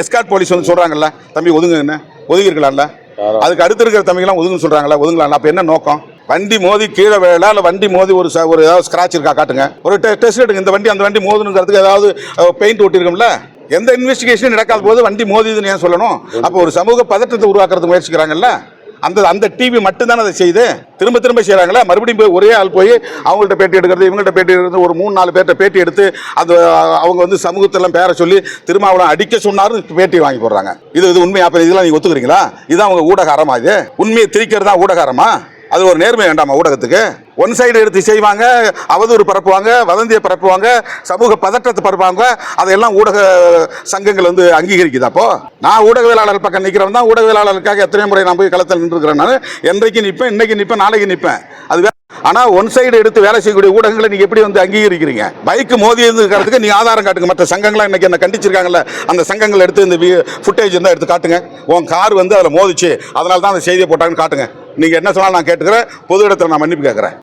Escort police வந்து சொல்றாங்கல்ல தம்பி ஒதுங்குன்னு ஒதுங்கி இருக்கலாம்ல அதுக்கு அடுத்து இருக்கிற தம்பிங்கெல்லாம் ஒதுங்க சொல்றாங்களா ஒதுங்கலாம் அப்ப என்ன நோக்கம்? வண்டி மோதி கீழே வேலை இல்லை வண்டி மோதி ஒரு ஒரு ஏதாவது ஸ்கிராச் இருக்கா காட்டுங்க. ஒரு டெஸ்ட் எடுங்க இந்த வண்டி அந்த வண்டி மோதுனுங்கிறதுக்கு ஏதாவது பெயிண்ட் ஒட்டிருக்கும்ல? எந்த இன்வெஸ்டிகேஷன் நடக்காத போது வண்டி மோதிதுன்னு ஏன் சொல்லணும்? அப்போ ஒரு சமூக பதற்றத்தை உருவாக்குறதுக்கு முயற்சிக்கிறாங்கல்ல? அந்த அந்த டிவி மட்டும்தானே அதை செய்யுது? திரும்ப திரும்ப செய்கிறாங்களா மறுபடியும் போய் ஒரே ஆள் போய் அவங்கள்ட்ட பேட்டி எடுக்கிறது இவங்கள்ட்ட பேட்டி எடுக்கிறது ஒரு மூணு நாலு பேர்ட்ட பேட்டி எடுத்து அது அவங்க வந்து சமூகத்தெல்லாம் பேர சொல்லி திருமாவளம் அடிக்க சொன்னாரு பேட்டி வாங்கி போடுறாங்க. இது இது உண்மை அப்போ இதெல்லாம் நீங்கள் ஒத்துக்கிறீங்களா? இதுதான் அவங்க ஊடகாரமா இது? உண்மையை திரிக்கிறது தான் ஊடகாரமா? அது ஒரு நேர்மை வேண்டாமா ஊடகத்துக்கு? ஒன் சைடு எடுத்து செய்வாங்க அவதூறு பரப்புவாங்க வதந்தியை பரப்புவாங்க சமூக பதற்றத்தை பரப்புவாங்க. அதையெல்லாம் ஊடக சங்கங்கள் வந்து அங்கீகரிக்குது அப்போ. நான் ஊடகவியலாளர் பக்கம் நிற்கிறவன் தான் ஊடகவியலாளருக்காக எத்தனை முறை நான் போய் களத்தில் நின்றுக்கிறேன் நான். என்றைக்கு நிற்பேன் இன்னைக்கு நிற்பேன் நாளைக்கு நிற்பேன் அது ஆனால் ஒன் சைடு எடுத்து வேலை செய்யக்கூடிய ஊடகங்களை நீங்கள் எப்படி வந்து அங்கீகரிக்கிறீங்க? பைக் மோதி இருக்கிறதுக்கு நீ ஆதாரம் காட்டுங்க. மற்ற சங்கங்களாம் இன்னைக்கு என்ன கண்டிச்சிருக்காங்கல்ல. அந்த சங்கங்கள் எடுத்து இந்த ஃபுட்டேஜ் இருந்தால் எடுத்து காட்டுங்க. உன் கார் வந்து அதில் மோதிச்சு அதனால தான் அந்த செய்தியை போட்டாங்கன்னு காட்டுங்க. நீங்கள் என்ன சொன்னாலும் நான் கேட்டுக்கிறேன். பொது இடத்துல நான் மன்னிப்பு கேட்குறேன்.